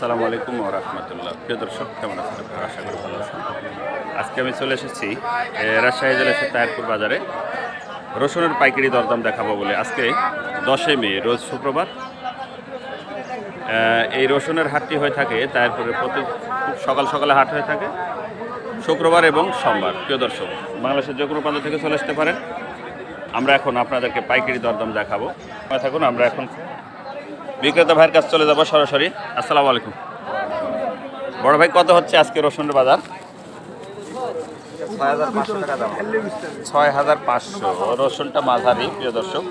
আসসালামু আলাইকুম ও রহমতুল্লাহ। প্রিয় দর্শক, কেমন আছেন আশা করি ভালো আছেন। আজকে আমি চলে এসেছি রাজশাহী জেলার তায়ারপুর বাজারে। রসুনের পাইকারি দরদাম দেখাবো বলে। আজকে দশই মে, রোজ শুক্রবার। এই রসুনের হাটটি হয়ে থাকে তায়ারপুরে প্রতি খুব সকাল সকালে হাট হয়ে থাকে, শুক্রবার এবং সোমবার। প্রিয় দর্শক, বাংলাদেশের যে কোনো থেকে চলে আসতে পারেন। আমরা এখন আপনাদেরকে পাইকারি দরদাম দেখাবো। থাকুন, আমরা এখন বিক্রেতা ভাইয়ের কাছে চলে যাব সরাসরি। আসসালামু আলাইকুম। বড় ভাই কত হচ্ছে আজকে রসুনের বাজার? ছয় হাজার পাঁচশো। রসুনটা মাঝারি প্রিয় দর্শক।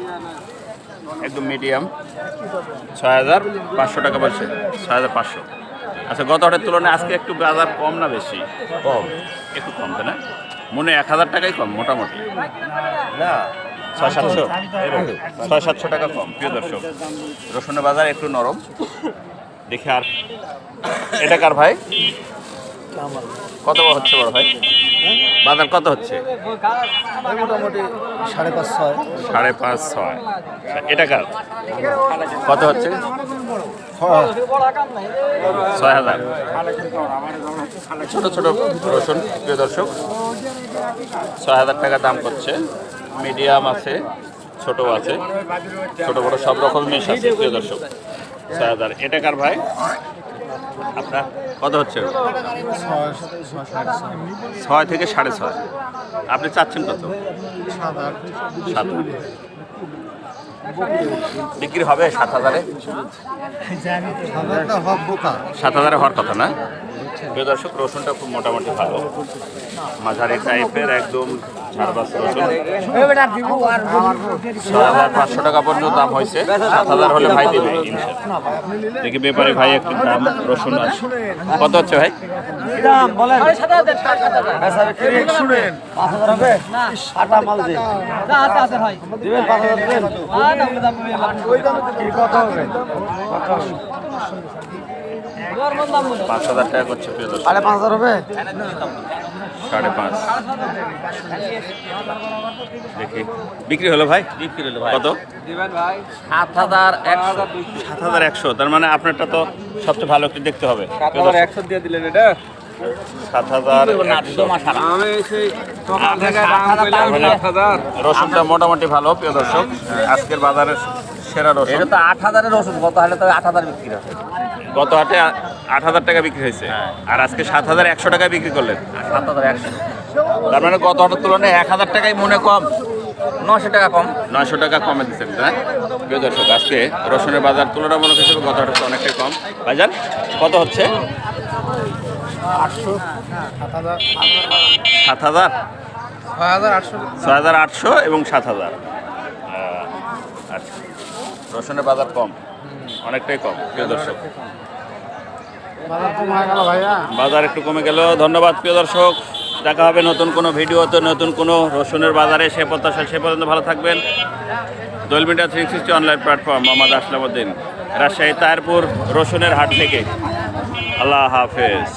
একদম মিডিয়াম। ছয় হাজার পাঁচশো টাকা বলছে। ছয় হাজার পাঁচশো। আচ্ছা গত হাটের তুলনায় আজকে একটু বাজার কম না বেশি? কম। একটু কম তাই না? মনে এক হাজার টাকাই কম মোটামুটি। না ছয় সাতশো। ছয় সাতশো টাকা কম। প্রিয় দর্শক রসুনের বাজার একটু নরম। দেখে আর এটা কার ভাই? কত হচ্ছে বড় ভাই? বাজার কত হচ্ছে? মোটামুটি সাড়ে পাঁচ ছয়। সাড়ে পাঁচ ছয়। এটা কার? কত হচ্ছে? ছয় হাজার। ছোট ছোট রসুন প্রিয় দর্শক। ছয় হাজার টাকা দাম করছে। মিডিয়াম আছে ছোট আছে ছোট বড় সব রকম মিশ আছে প্রিয় দর্শক। ছয় হাজার এটা কার ভাই? আপনার কত হচ্ছে? ছয় থেকে সাড়ে ছয়। আপনি চাচ্ছেন কত? সাত বিক্রি হবে সাত হাজারে? সাত হাজারে হওয়ার কথা না? প্রিয় দর্শক রসুনটা খুব মোটামুটি ভালো। মাঝারি টাইপের একদম ঝাড়বাস রসুন। হাজার পাঁচশো টাকা পর্যন্ত দাম হয়েছে। সাত হাজার হলে ভাই দিবে দেখি ব্যাপারে ভাই একটু দাম রসুন আছে কত হচ্ছে ভাই? কত হবে পাঁচ হাজার টাকা করছে প্রিয় দর্শক। সাড়ে পাঁচ হাজার হবে? সাড়ে পাঁচ। দেখি। বিক্রি হলো ভাই? বিক্রি হলো ভাই। কত? সাত হাজার একশো। সাত হাজার একশো। তার মানে আপনারটা তো সবচেয়ে ভালো একটু দেখতে হবে। একশো দিয়ে দিলেন এটা? সাত হাজার রসুনটা মোটামুটি ভালো প্রিয় দর্শক। আজকের বাজারের সেরা রসুন। এটা তো আট হাজারের রসুন গত হালে তো আট হাজার বিক্রি হবে। গত হাটে আট হাজার টাকা বিক্রি হয়েছে। আর আজকে সাত হাজার একশো টাকায় বিক্রি করলেন। সাত হাজার একশো। তার মানে গত হাটের তুলনায় এক হাজার টাকায় মনে কম। নশো টাকা কম। নয়শো টাকা কমে দিচ্ছেন তাই প্রিয় দর্শক আজকে রসুনের বাজার তুলনামূলক হিসেবে গত হাটের অনেকটাই কম। ভাইজান কত হচ্ছে? আটশো। সাত হাজার। ছয় হাজার আটশো। ছয় হাজার আটশো এবং সাত হাজার। আচ্ছা। রসুনের বাজার কম। অনেকটাই কম প্রিয় দর্শক। বাজার একটু কমে গেল। ধন্যবাদ প্রিয় দর্শক। দেখা হবে নতুন কোনো ভিডিওতে, নতুন কোনো রসুনের বাজারে। সে প্রত্যাশা সে পর্যন্ত ভালো থাকবেন। Dol media three sixty online platform, Mohammad Aslamuddin. Rajshahi Tayarpur রসুনের হাট থেকে। আল্লাহ হাফেজ।